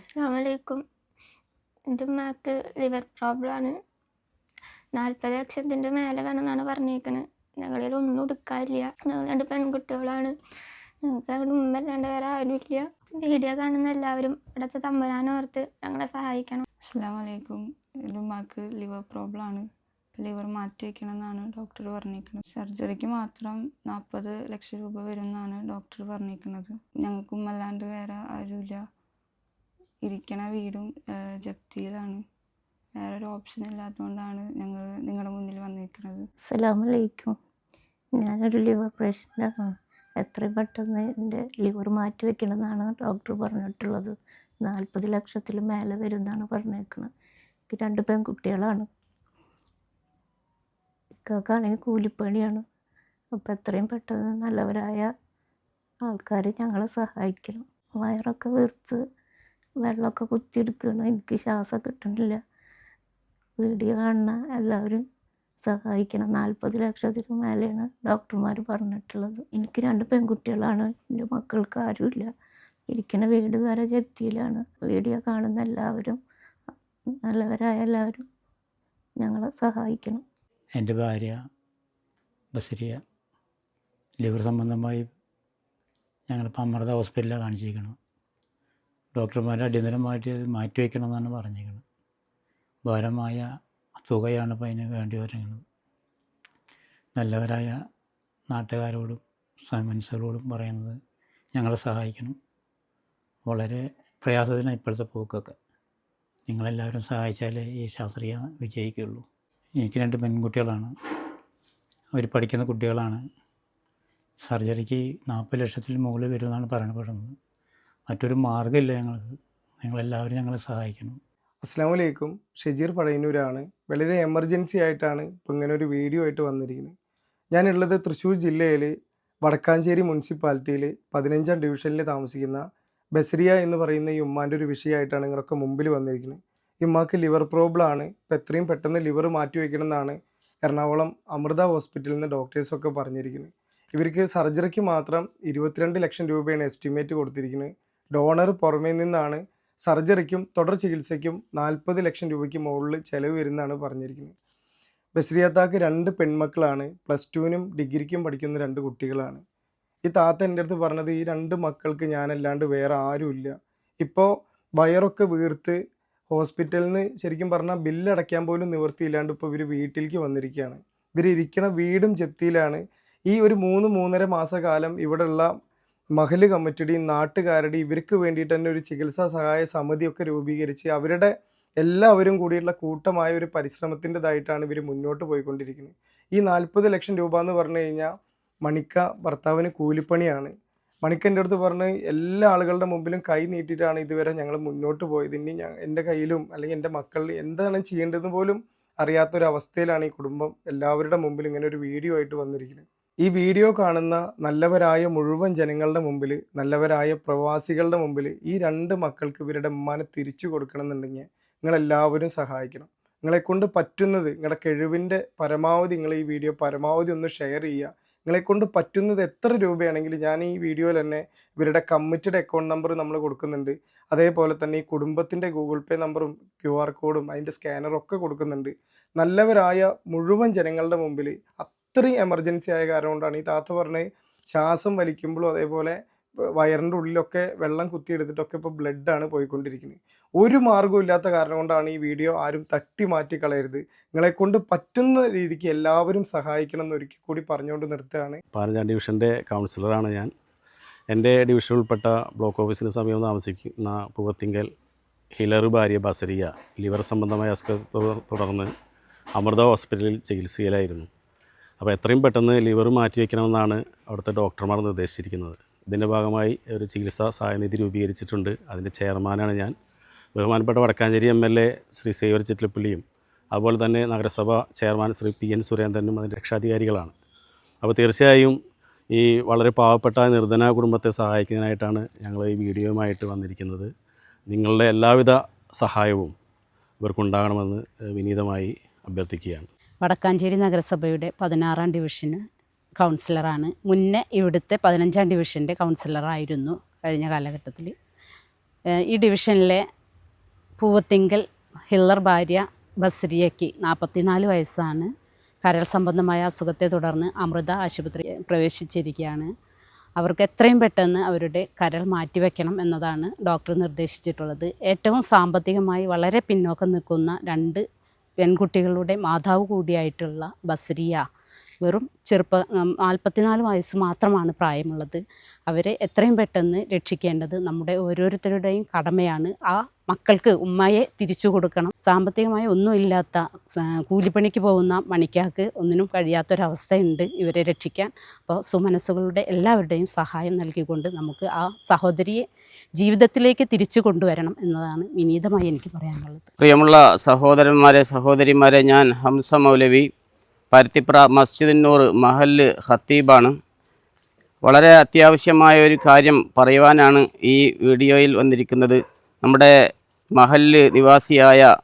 അസ്സാമലൈക്കും എന്റെ ഉമ്മാക്ക് ലിവർ പ്രോബ്ലമാണ് നാൽപ്പത് ലക്ഷത്തിന്റെ മേലെ വേണമെന്നാണ് പറഞ്ഞേക്കണത് ഞങ്ങളിൽ ഒന്നും എടുക്കാറില്ല. ഞങ്ങൾ രണ്ട് പെൺകുട്ടികളാണ്. ഞങ്ങൾക്ക് അവിടെ ഉമ്മ രണ്ട് പേരെ ആരും ആരുമില്ല വീഡിയോ കാണുന്ന എല്ലാവരും അടച്ച തമ്പനാനോർത്ത് ഞങ്ങളെ സഹായിക്കണം. അസ്സാം വലൈക്കും എന്റെ ഉമ്മാക്ക് ലിവർ പ്രോബ്ലം ആണ്. ലിവർ മാറ്റി വയ്ക്കണം എന്നാണ് ഡോക്ടർ പറഞ്ഞിരിക്കുന്നത് സർജറിക്ക് മാത്രം നാൽപ്പത് ലക്ഷം രൂപ വരും എന്നാണ് ഡോക്ടർ പറഞ്ഞിരിക്കുന്നത് ഞങ്ങൾക്കും അല്ലാണ്ട് വേറെ ആരുമില്ല ഇരിക്കണ വീടും ജപ്തിയിലാണ്. വേറെ ഒരു ഓപ്ഷൻ ഇല്ലാത്തതുകൊണ്ടാണ് ഞങ്ങൾ നിങ്ങളുടെ മുന്നിൽ വന്നിരിക്കുന്നത് അസ്സലാമലൈക്കും. ഞാനൊരു ലിവർ പേഷ്യന്റാണ് എത്രയും പെട്ടെന്ന് എന്റെ ലിവർ മാറ്റി വെക്കണമെന്നാണ് ഡോക്ടർ പറഞ്ഞിട്ടുള്ളത്. നാൽപ്പത് ലക്ഷത്തിൽ മേലെ വരുമെന്നാണ് പറഞ്ഞേക്കുന്നത് എനിക്ക് രണ്ട് പെൺകുട്ടികളാണ്. ഇക്കാണെങ്കിൽ കൂലിപ്പണിയാണ്. അപ്പോൾ എത്രയും പെട്ടെന്ന് നല്ലവരായ ആൾക്കാർ ഞങ്ങളെ സഹായിക്കണം. വയറൊക്കെ വീർത്ത് വെള്ളമൊക്കെ കുത്തിയെടുക്കണം എനിക്ക് ശ്വാസം കിട്ടണില്ല. വീഡിയോ കാണുന്ന എല്ലാവരും സഹായിക്കണം. നാൽപ്പത് ലക്ഷത്തിന് മേലെയാണ് ഡോക്ടർമാർ പറഞ്ഞിട്ടുള്ളത്. എനിക്ക് രണ്ട് പെൺകുട്ടികളാണ്. എന്റെ മക്കൾക്ക് ആരുമില്ല. ഇരിക്കുന്ന വീട് വരെ ജപ്തിയിലാണ്. വീഡിയോ കാണുന്ന എല്ലാവരും നല്ലവരായ എല്ലാവരും ഞങ്ങളെ സഹായിക്കണം. എന്റെ ഭാര്യ ബസരിയ. ലിവർ സംബന്ധമായി ഞങ്ങളിപ്പോൾ അമൃത ഹോസ്പിറ്റലിലാണ് കാണിച്ചിരിക്കുന്നത് ഡോക്ടർമാർ അടിയന്തരമായിട്ട് ഇത് മാറ്റി വയ്ക്കണമെന്നാണ് പറഞ്ഞിരിക്കുന്നത്. ഭാരമായ തുകയാണ് ഇപ്പോൾ അതിന് വേണ്ടി വരുന്നത്. നല്ലവരായ നാട്ടുകാരോടും സമൻസറോടും പറയുന്നത് ഞങ്ങളെ സഹായിക്കണം. വളരെ പ്രയാസത്തിനാണ് ഇപ്പോഴത്തെ പോക്കൊക്കെ. നിങ്ങളെല്ലാവരും സഹായിച്ചാലേ ഈ ശാസ്ത്രീയ വിജയിക്കുള്ളൂ എനിക്ക് രണ്ട് പെൺകുട്ടികളാണ്. അവർ പഠിക്കുന്ന കുട്ടികളാണ്. സർജറിക്ക് നാൽപ്പത് ലക്ഷത്തിൽ മുകളിൽ വരുമെന്നാണ് പറയപ്പെടുന്നത്. മറ്റൊരു മാർഗമില്ല ഞങ്ങൾക്ക്. നിങ്ങളെല്ലാവരും ഞങ്ങളെ സഹായിക്കണം. അസ്സാം വലൈക്കും ഷെജീർ പഴയന്നൂരാണ് വളരെ എമർജൻസി ആയിട്ടാണ് ഇപ്പോൾ ഇങ്ങനെ ഒരു വീഡിയോ ആയിട്ട് വന്നിരിക്കുന്നത്. ഞാനുള്ളത് തൃശ്ശൂർ ജില്ലയിൽ വടക്കാഞ്ചേരി മുനിസിപ്പാലിറ്റിയിൽ പതിനഞ്ചാം ഡിവിഷനിൽ താമസിക്കുന്ന ബസരിയ എന്ന് പറയുന്ന ഈ ഉമ്മാന്റെ ഒരു വിഷയമായിട്ടാണ് നിങ്ങളൊക്കെ മുമ്പിൽ വന്നിരിക്കുന്നത്. ഉമ്മാക്ക് ലിവർ പ്രോബ്ലം ആണ്. ഇപ്പം എത്രയും പെട്ടെന്ന് ലിവർ മാറ്റി വയ്ക്കണം എന്നാണ് എറണാകുളം അമൃത ഹോസ്പിറ്റലിൽ നിന്ന് ഡോക്ടേഴ്സൊക്കെ പറഞ്ഞിരിക്കുന്നത്. ഇവർക്ക് സർജറിക്ക് മാത്രം ഇരുപത്തിരണ്ട് ലക്ഷം രൂപയാണ് എസ്റ്റിമേറ്റ് കൊടുത്തിരിക്കുന്നത്. ഡോണർ പുറമേ നിന്നാണ് സർജറിക്കും തുടർ ചികിത്സയ്ക്കും നാൽപ്പത് ലക്ഷം രൂപയ്ക്ക് മുകളിൽ ചിലവ് വരുന്നതാണ് പറഞ്ഞിരിക്കുന്നത്. ബസ്രിയാത്താക്ക് രണ്ട് പെൺമക്കളാണ് പ്ലസ് ടുവിനും ഡിഗ്രിക്കും പഠിക്കുന്ന രണ്ട് കുട്ടികളാണ്. ഈ താത്ത എന്റെ അടുത്ത് പറഞ്ഞത് ഈ രണ്ട് മക്കൾക്ക് ഞാനല്ലാണ്ട് വേറെ ആരുമില്ല. ഇപ്പോൾ വയറൊക്കെ വീർത്ത് ഹോസ്പിറ്റലിൽ നിന്ന് ശരിക്കും പറഞ്ഞാൽ ബില്ലടയ്ക്കാൻ പോലും നിവൃത്തിയില്ലാണ്ട് ഇപ്പോൾ ഇവർ വീട്ടിലേക്ക് വന്നിരിക്കുകയാണ്. ഇവർ ഇരിക്കണ വീടും ജപ്തിയിലാണ്. ഈ ഒരു മൂന്ന് മൂന്നര മാസക്കാലം ഇവിടെയുള്ള മഹൽ കമ്മിറ്റിയുടെയും നാട്ടുകാരുടെയും ഇവർക്ക് വേണ്ടിയിട്ട് തന്നെ ഒരു ചികിത്സാ സഹായ സമിതിയൊക്കെ രൂപീകരിച്ച് അവരുടെ എല്ലാവരും കൂടിയുള്ള കൂട്ടമായ ഒരു പരിശ്രമത്തിന്റെതായിട്ടാണ് ഇവർ മുന്നോട്ട് പോയിക്കൊണ്ടിരിക്കുന്നത്. ഈ നാൽപ്പത് ലക്ഷം രൂപ എന്ന് പറഞ്ഞു കഴിഞ്ഞാൽ മണിക്ക ഭർത്താവിന് കൂലിപ്പണിയാണ്. മണിക്കന്റെ അടുത്ത് പറഞ്ഞ് എല്ലാ ആളുകളുടെ മുമ്പിലും കൈ നീട്ടിയിട്ടാണ് ഇതുവരെ ഞങ്ങൾ മുന്നോട്ട് പോയത്. ഇനി ഞാൻ എന്റെ കയ്യിലും അല്ലെങ്കിൽ എന്റെ മക്കളിൽ എന്താണ് ചെയ്യേണ്ടതെന്ന് പോലും അറിയാത്തൊരവസ്ഥയിലാണ് ഈ കുടുംബം എല്ലാവരുടെ മുമ്പിൽ ഇങ്ങനെ ഒരു വീഡിയോ ആയിട്ട് വന്നിരിക്കുന്നത്. ഈ വീഡിയോ കാണുന്ന നല്ലവരായ മുഴുവൻ ജനങ്ങളുടെ മുമ്പിൽ നല്ലവരായ പ്രവാസികളുടെ മുമ്പിൽ ഈ രണ്ട് മക്കൾക്ക് ഇവരുടെ ഉമ്മാനെ തിരിച്ചു കൊടുക്കണമെന്നുണ്ടെങ്കിൽ നിങ്ങളെല്ലാവരും സഹായിക്കണം. നിങ്ങളെക്കൊണ്ട് പറ്റുന്നത് നിങ്ങളുടെ കഴിവിന്റെ പരമാവധി നിങ്ങൾ ഈ വീഡിയോ പരമാവധി ഒന്ന് ഷെയർ ചെയ്യുക. നിങ്ങളെക്കൊണ്ട് പറ്റുന്നത് എത്ര രൂപയാണെങ്കിലും ഞാൻ ഈ വീഡിയോയിൽ തന്നെ ഇവരുടെ കമ്മിറ്റഡ് അക്കൗണ്ട് നമ്പർ നമ്മൾ കൊടുക്കുന്നുണ്ട്. അതേപോലെ തന്നെ ഈ കുടുംബത്തിന്റെ ഗൂഗിൾ പേ നമ്പറും ക്യു ആർ കോഡും അതിന്റെ സ്കാനറും ഒക്കെ കൊടുക്കുന്നുണ്ട്. നല്ലവരായ മുഴുവൻ ജനങ്ങളുടെ മുമ്പിൽ അത്രയും എമർജൻസി ആയ കാരണം കൊണ്ടാണ് ഈ താത്ത പറഞ്ഞത്. ശ്വാസം വലിക്കുമ്പോഴും അതേപോലെ വയറിന്റെ ഉള്ളിലൊക്കെ വെള്ളം കുത്തിയെടുത്തിട്ടൊക്കെ ഇപ്പോൾ ബ്ലഡാണ് പോയിക്കൊണ്ടിരിക്കുന്നത്. ഒരു മാർഗവും ഇല്ലാത്ത കാരണം കൊണ്ടാണ് ഈ വീഡിയോ ആരും തട്ടി മാറ്റി കളയരുത്. നിങ്ങളെ കൊണ്ട് പറ്റുന്ന രീതിക്ക് എല്ലാവരും സഹായിക്കണം എന്ന് ഒരിക്കൽ കൂടി പറഞ്ഞുകൊണ്ട് നിർത്തുകയാണ്. പാലജാൻ ഡിവിഷന്റെ കൗൺസിലറാണ് ഞാൻ. എന്റെ ഡിവിഷൻ ഉൾപ്പെട്ട ബ്ലോക്ക് ഓഫീസിന് സമീപം താമസിക്കുന്ന പൂവത്തിങ്കൽ ഹിലർ ഭാര്യ ബസരിയ ലിവർ സംബന്ധമായ അസുഖത്തെ തുടർന്ന് അമൃത ഹോസ്പിറ്റലിൽ ചികിത്സയിലായിരുന്നു. അപ്പോൾ എത്രയും പെട്ടെന്ന് ലിവർ മാറ്റി വയ്ക്കണമെന്നാണ് അവിടുത്തെ ഡോക്ടർമാർ നിർദ്ദേശിച്ചിരിക്കുന്നത്. ഇതിന്റെ ഭാഗമായി ഒരു ചികിത്സാ സഹായനിധി രൂപീകരിച്ചിട്ടുണ്ട്. അതിന്റെ ചെയർമാനാണ് ഞാൻ. ബഹുമാനപ്പെട്ട Wadakkanchery M L A Shri Xavier ചിറ്റിലപ്പള്ളിയും അതുപോലെ തന്നെ നഗരസഭ ചെയർമാൻ ശ്രീ പി എൻ സുരേന്ദ്രനും അതിന്റെ രക്ഷാധികാരികളാണ്. അപ്പോൾ തീർച്ചയായും ഈ വളരെ പാവപ്പെട്ട നിർധന കുടുംബത്തെ സഹായിക്കുന്നതിനായിട്ടാണ് ഞങ്ങൾ ഈ വീഡിയോയുമായിട്ട് വന്നിരിക്കുന്നത്. നിങ്ങളുടെ എല്ലാവിധ സഹായവും ഇവർക്കുണ്ടാകണമെന്ന് വിനീതമായി അഭ്യർത്ഥിക്കുകയാണ്. വടക്കാഞ്ചേരി നഗരസഭയുടെ പതിനാറാം ഡിവിഷന് കൗൺസിലറാണ്. മുന്നേ ഇവിടുത്തെ പതിനഞ്ചാം ഡിവിഷന്റെ കൗൺസിലറായിരുന്നു കഴിഞ്ഞ കാലഘട്ടത്തിൽ. ഈ ഡിവിഷനിലെ പൂവത്തിങ്കൽ ഹില്ലർ ഭാര്യ ബസ്രിയയ്ക്ക് നാൽപ്പത്തിനാല് വയസ്സാണ്. കരൾ സംബന്ധമായ അസുഖത്തെ തുടർന്ന് അമൃത ആശുപത്രി പ്രവേശിച്ചിരിക്കുകയാണ്. അവർക്ക് എത്രയും പെട്ടെന്ന് അവരുടെ കരൾ മാറ്റിവെക്കണം എന്നതാണ് ഡോക്ടർ നിർദ്ദേശിച്ചിട്ടുള്ളത്. ഏറ്റവും സാമ്പത്തികമായി വളരെ പിന്നോക്കം നിൽക്കുന്ന രണ്ട് പെൺകുട്ടികളുടെ മാതാവ് കൂടിയായിട്ടുള്ള ബസരിയ വെറും ചെറുപ്പ നാൽപ്പത്തിനാല് വയസ്സ് മാത്രമാണ് പ്രായമുള്ളത്. അവരെ എത്രയും പെട്ടെന്ന് രക്ഷിക്കേണ്ടത് നമ്മുടെ ഓരോരുത്തരുടെയും കടമയാണ്. ആ മക്കൾക്ക് ഉമ്മയെ തിരിച്ചു കൊടുക്കണം. സാമ്പത്തികമായി ഒന്നുമില്ലാത്ത കൂലിപ്പണിക്ക് പോകുന്ന മണിക്കാക്ക് ഒന്നിനും കഴിയാത്തൊരവസ്ഥയുണ്ട് ഇവരെ രക്ഷിക്കാൻ. അപ്പോൾ സുമനസ്സുകളുടെ എല്ലാവരുടെയും സഹായം നൽകിക്കൊണ്ട് നമുക്ക് ആ സഹോദരിയെ ജീവിതത്തിലേക്ക് തിരിച്ചു കൊണ്ടുവരണം എന്നതാണ് വിനീതമായി എനിക്ക് പറയാനുള്ളത്. പ്രിയമുള്ള സഹോദരന്മാരെ സഹോദരിമാരെ ഞാൻ ഹംസ മൗലവി പരുത്തിപ്ര മസ്ജിദിനൂർ മഹൽ ഖത്തീബാണ്. വളരെ അത്യാവശ്യമായ ഒരു കാര്യം പറയുവാനാണ് ഈ വീഡിയോയിൽ വന്നിരിക്കുന്നത്. നമ്മുടെ മഹല്ല് നിവാസിയായ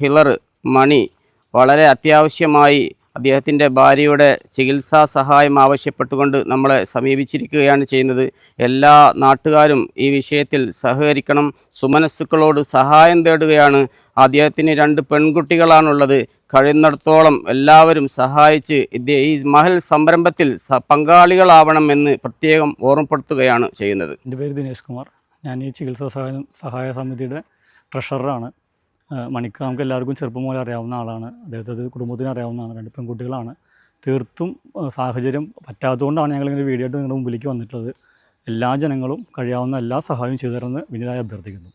ഹിലർ മണി വളരെ അത്യാവശ്യമായി അദ്ദേഹത്തിന്റെ ഭാര്യയുടെ ചികിത്സാ സഹായം ആവശ്യപ്പെട്ടുകൊണ്ട് നമ്മളെ സമീപിച്ചിരിക്കുകയാണ് ചെയ്യുന്നത്. എല്ലാ നാട്ടുകാരും ഈ വിഷയത്തിൽ സഹകരിക്കണം. സുമനസ്സുക്കളോട് സഹായം തേടുകയാണ്. അദ്ദേഹത്തിന് രണ്ട് പെൺകുട്ടികളാണുള്ളത്. കഴിയുന്നിടത്തോളം എല്ലാവരും സഹായിച്ച് ഈ മഹൽ സംരംഭത്തിൽ പങ്കാളികളാവണം പങ്കാളികളാവണമെന്ന് പ്രത്യേകം ഓർമ്മപ്പെടുത്തുകയാണ് ചെയ്യുന്നത്. എന്റെ പേര് ദിനേശ് കുമാർ. ഞാൻ ഈ ചികിത്സാ സഹായം സഹായ സമിതിയുടെ ട്രഷററാണ്. മണിക്ക് നമുക്ക് എല്ലാവർക്കും ചെറുപ്പം മുതലേ അറിയാവുന്ന ആളാണ്. അദ്ദേഹത്തെ കുടുംബത്തിന് അറിയാവുന്നതാണ്. രണ്ട് പെൺകുട്ടികളാണ്. തീർത്തും സാഹചര്യം പറ്റാത്തതുകൊണ്ടാണ് ഞങ്ങളിങ്ങനെ വീഡിയോ ആയിട്ട് നിങ്ങളുടെ മുമ്പിലേക്ക് വന്നിട്ടുള്ളത്. എല്ലാ ജനങ്ങളും കഴിയാവുന്ന എല്ലാ സഹായവും ചെയ്തു തരുമെന്ന് വിനീതായി അഭ്യർത്ഥിക്കുന്നു.